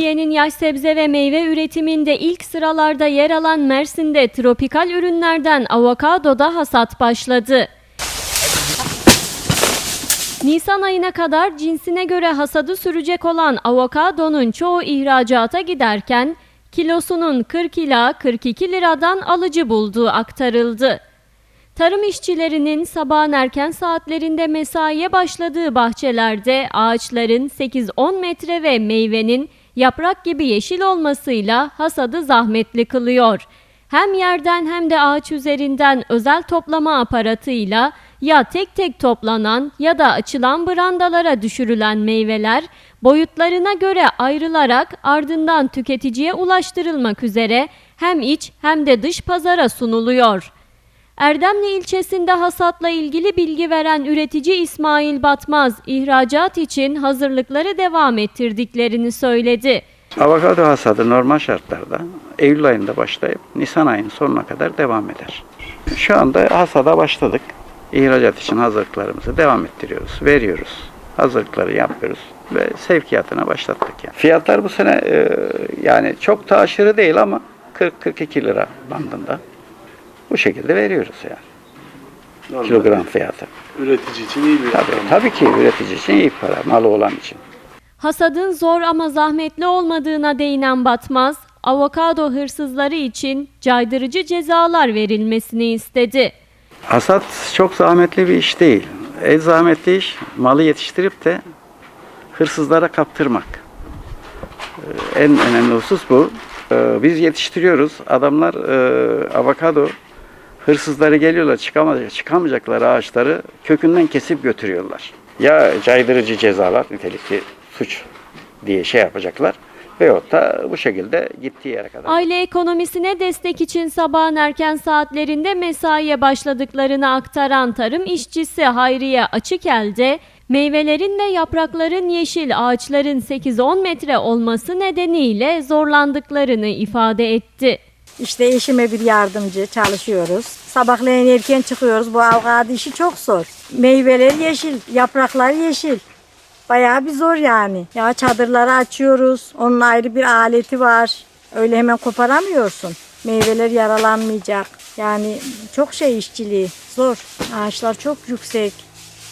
Türkiye'nin yaş sebze ve meyve üretiminde ilk sıralarda yer alan Mersin'de tropikal ürünlerden avokadoda hasat başladı. Nisan ayına kadar cinsine göre hasadı sürecek olan avokadonun çoğu ihracata giderken kilosunun 40 ila 42 liradan alıcı bulduğu aktarıldı. Tarım işçilerinin sabahın erken saatlerinde mesaiye başladığı bahçelerde ağaçların 8-10 metre ve meyvenin yaprak gibi yeşil olmasıyla hasadı zahmetli kılıyor. Hem yerden hem de ağaç üzerinden özel toplama aparatıyla ya tek tek toplanan ya da açılan brandalara düşürülen meyveler boyutlarına göre ayrılarak ardından tüketiciye ulaştırılmak üzere hem iç hem de dış pazara sunuluyor. Erdemli ilçesinde hasatla ilgili bilgi veren üretici İsmail Batmaz, ihracat için hazırlıkları devam ettirdiklerini söyledi. Avokado hasadı normal şartlarda Eylül ayında başlayıp Nisan ayının sonuna kadar devam eder. Şu anda hasada başladık. İhracat için hazırlıklarımızı devam ettiriyoruz, veriyoruz. Hazırlıkları yapıyoruz ve sevkiyatına başlattık. Yani. Fiyatlar bu sene e, yani çok da aşırı değil ama 40-42 lira bandında. Bu şekilde veriyoruz yani. Normal. Kilogram fiyatı. Üretici için iyi bir Tabii, tabii ki üretici için iyi para, malı olan için. Hasadın zor ama zahmetli olmadığına değinen Batmaz, avokado hırsızları için caydırıcı cezalar verilmesini istedi. Hasat çok zahmetli bir iş değil. En zahmetli iş malı yetiştirip de hırsızlara kaptırmak. Ee, En önemli husus bu. Ee, Biz yetiştiriyoruz. Adamlar e, avokado hırsızları geliyorlar çıkamayacak, çıkamayacakları ağaçları kökünden kesip götürüyorlar. Ya caydırıcı cezalar nitelikli suç diye şey yapacaklar veyahut da bu şekilde gittiği yere kadar. Aile ekonomisine destek için sabahın erken saatlerinde mesaiye başladıklarını aktaran tarım işçisi Hayriye Açıkel'de meyvelerin ve yaprakların yeşil ağaçların 8-10 metre olması nedeniyle zorlandıklarını ifade etti. İşte eşime bir yardımcı çalışıyoruz. Sabahleyin erken çıkıyoruz. Bu avokado işi çok zor. Meyveler yeşil, yapraklar yeşil. Bayağı bir zor yani. Ya çadırları açıyoruz. Onun ayrı bir aleti var. Öyle hemen koparamıyorsun. Meyveler yaralanmayacak. Yani çok şey işçiliği zor. Ağaçlar çok yüksek.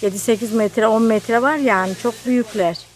7-8 metre 10 metre var yani çok büyükler.